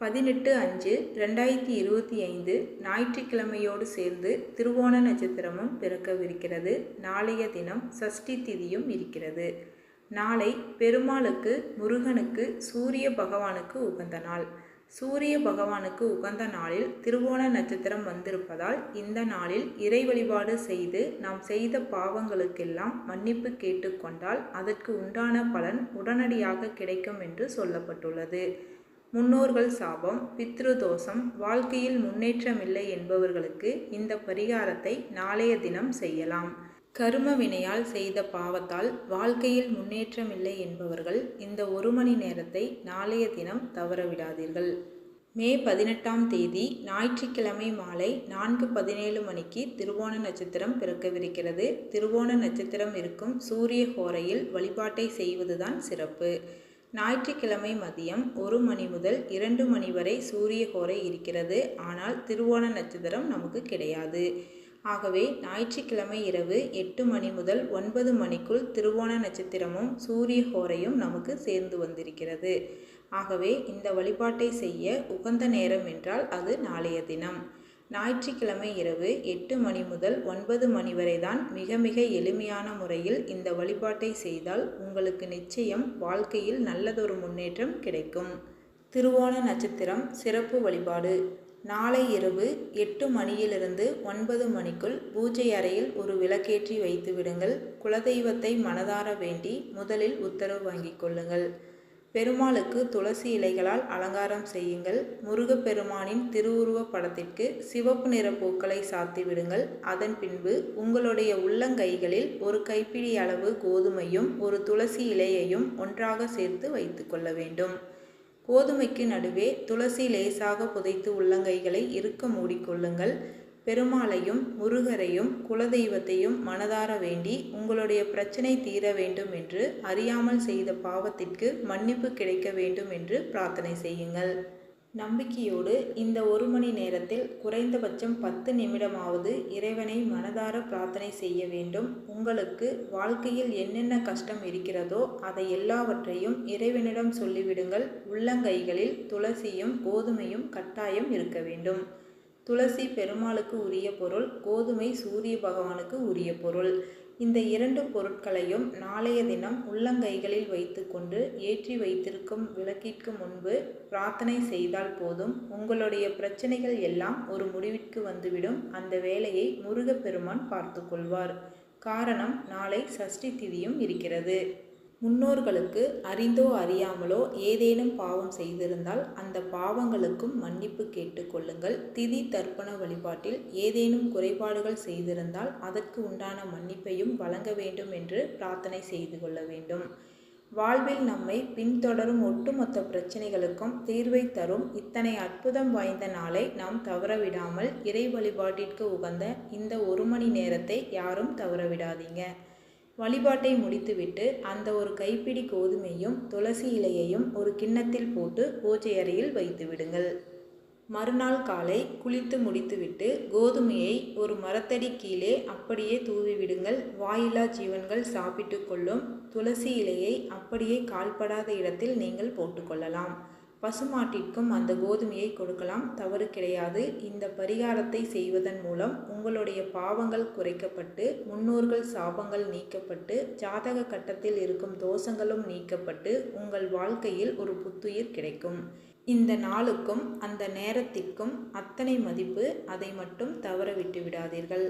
பதினெட்டு அஞ்சு ரெண்டாயிரத்தி இருபத்தி ஐந்து ஞாயிற்றுக்கிழமையோடு சேர்ந்து திருவோண நட்சத்திரமும் பிறக்கவிருக்கிறது. நாளைய தினம் சஷ்டி திதியும் இருக்கிறது. நாளை பெருமாளுக்கு முருகனுக்கு சூரிய பகவானுக்கு உகந்த நாள். சூரிய பகவானுக்கு உகந்த நாளில் திருவோண நட்சத்திரம் வந்திருப்பதால் இந்த நாளில் இறை வழிபாடு செய்து நாம் செய்த பாவங்களுக்கெல்லாம் மன்னிப்பு கேட்டுக்கொண்டால் அதற்கு உண்டான பலன் உடனடியாக கிடைக்கும் என்று சொல்லப்பட்டுள்ளது. முன்னோர்கள் சாபம் பித்ருதோஷம் வாழ்க்கையில் முன்னேற்றமில்லை என்பவர்களுக்கு இந்த பரிகாரத்தை நாளைய தினம் செய்யலாம். கரும வினையால் செய்த பாவத்தால் வாழ்க்கையில் முன்னேற்றமில்லை என்பவர்கள் இந்த ஒரு மணி நேரத்தை நாளைய தினம் தவறவிடாதீர்கள் மே பதினெட்டாம் தேதி ஞாயிற்றுக்கிழமை மாலை நான்கு பதினேழு மணிக்கு திருவோண நட்சத்திரம் பிறக்கவிருக்கிறது. திருவோண நட்சத்திரம் இருக்கும் சூரிய ஹோரையில் வழிபாட்டை செய்வதுதான் சிறப்பு. ஞாயிற்றுக்கிழமை மதியம் ஒரு மணி முதல் இரண்டு மணி வரை சூரிய கோரை இருக்கிறது. ஆனால் திருவோண நட்சத்திரம் நமக்கு கிடையாது. ஆகவே ஞாயிற்றுக்கிழமை இரவு எட்டு மணி முதல் ஒன்பது மணிக்குள் திருவோண நட்சத்திரமும் சூரிய கோரையும் நமக்கு சேர்ந்து வந்திருக்கிறது. ஆகவே இந்த வழிபாட்டை செய்ய உகந்த நேரம் என்றால் அது நாளைய தினம். ஞாயிற்றுக்கிழமை இரவு எட்டு மணி முதல் ஒன்பது மணி வரை தான் மிக மிக எளிமையான முறையில் இந்த வழிபாட்டை செய்தால் உங்களுக்கு நிச்சயம் வாழ்க்கையில் நல்லதொரு முன்னேற்றம் கிடைக்கும். திருவோண நட்சத்திரம் சிறப்பு வழிபாடு. நாளை இரவு எட்டு மணியிலிருந்து ஒன்பது மணிக்குள் பூஜை அறையில் ஒரு விளக்கேற்றி வைத்து விடுங்கள். குலதெய்வத்தை மனதார வேண்டி முதலில் உத்தரவு வாங்கிக் கொள்ளுங்கள். பெருமாளுக்கு துளசி இலைகளால் அலங்காரம் செய்யுங்கள். முருகப்பெருமானின் திருவுருவ படத்திற்கு சிவப்பு நிற பூக்களை சாத்திவிடுங்கள் அதன் பின்பு உங்களுடைய உள்ளங்கைகளில் ஒரு கைப்பிடி அளவு கோதுமையும் ஒரு துளசி இலையையும் ஒன்றாக சேர்த்து வைத்து கொள்ள வேண்டும். கோதுமைக்கு நடுவே துளசி லேசாக புதைத்து உள்ளங்கைகளை இருக்க மூடிக்கொள்ளுங்கள் பெருமாளையும் முருகரையும் குலதெய்வத்தையும் மனதார வேண்டி உங்களுடைய பிரச்சனை தீர வேண்டும் என்று அறியாமல் செய்த பாவத்திற்கு மன்னிப்பு கிடைக்க வேண்டும் என்று பிரார்த்தனை செய்யுங்கள். நம்பிக்கையோடு இந்த ஒரு மணி நேரத்தில் குறைந்தபட்சம் பத்து நிமிடமாவது இறைவனை மனதார பிரார்த்தனை செய்ய வேண்டும். உங்களுக்கு வாழ்க்கையில் என்னென்ன கஷ்டம் இருக்கிறதோ அதை எல்லாவற்றையும் இறைவனிடம் சொல்லிவிடுங்கள். உள்ளங்கைகளில் துளசியும் கோதுமையும் கட்டாயம் இருக்க வேண்டும். துளசி பெருமாளுக்கு உரிய பொருள் கோதுமை சூரிய பகவானுக்கு உரிய பொருள். இந்த இரண்டு பொருட்களையும் நாளைய தினம் உள்ளங்கைகளில் வைத்துக்கொண்டு ஏற்றி வைத்திருக்கும் விளக்கிற்கு முன்பு பிரார்த்தனை செய்தால் போதும். உங்களுடைய பிரச்சனைகள் எல்லாம் ஒரு முடிவிற்கு வந்துவிடும். அந்த வேலையை முருகப்பெருமான் பார்த்து கொள்வார். காரணம் நாளை சஷ்டி திதியும் இருக்கிறது. முன்னோர்களுக்கு அறிந்தோ அறியாமலோ ஏதேனும் பாவம் செய்திருந்தால் அந்த பாவங்களுக்கும் மன்னிப்பு கேட்டுக்கொள்ளுங்கள் திதி தர்ப்பண வழிபாட்டில் ஏதேனும் குறைபாடுகள் செய்திருந்தால் அதற்கு உண்டான மன்னிப்பையும் வழங்க வேண்டும் என்று பிரார்த்தனை செய்து கொள்ள வேண்டும். வாழ்வில் நம்மை பின்தொடரும் ஒட்டுமொத்த பிரச்சனைகளுக்கும் தீர்வை தரும் இத்தனை அற்புதம் வாய்ந்த நாளை நாம் தவறவிடாமல் இறை வழிபாட்டிற்கு உகந்த இந்த ஒரு மணி நேரத்தை யாரும் தவறவிடாதீங்க. வழிபாட்டை முடித்துவிட்டு அந்த ஒரு கைப்பிடி கோதுமையும் துளசி இலையையும் ஒரு கிண்ணத்தில் போட்டு பூஜை அறையில் வைத்து விடுங்கள். மறுநாள் காலை குளித்து முடித்துவிட்டு கோதுமையை ஒரு மரத்தடி கீழே அப்படியே தூவி விடுங்கள். வாயிலா ஜீவன்கள் சாப்பிட்டு கொள்ளும். துளசி இலையை அப்படியே கால்படாத இடத்தில் நீங்கள் போட்டுக்கொள்ளலாம் பசுமாட்டிற்கும் அந்த கோதுமையை கொடுக்கலாம். தவறு கிடையாது. இந்த பரிகாரத்தை செய்வதன் மூலம் உங்களுடைய பாவங்கள் குறைக்கப்பட்டு முன்னோர்கள் சாபங்கள் நீக்கப்பட்டு ஜாதக கட்டத்தில் இருக்கும் தோஷங்களும் நீக்கப்பட்டு உங்கள் வாழ்க்கையில் ஒரு புத்துயிர் கிடைக்கும். இந்த நாளுக்கும் அந்த நேரத்திற்கும் அத்தனை மதிப்பு. அதை மட்டும் தவற விட்டு விடாதீர்கள்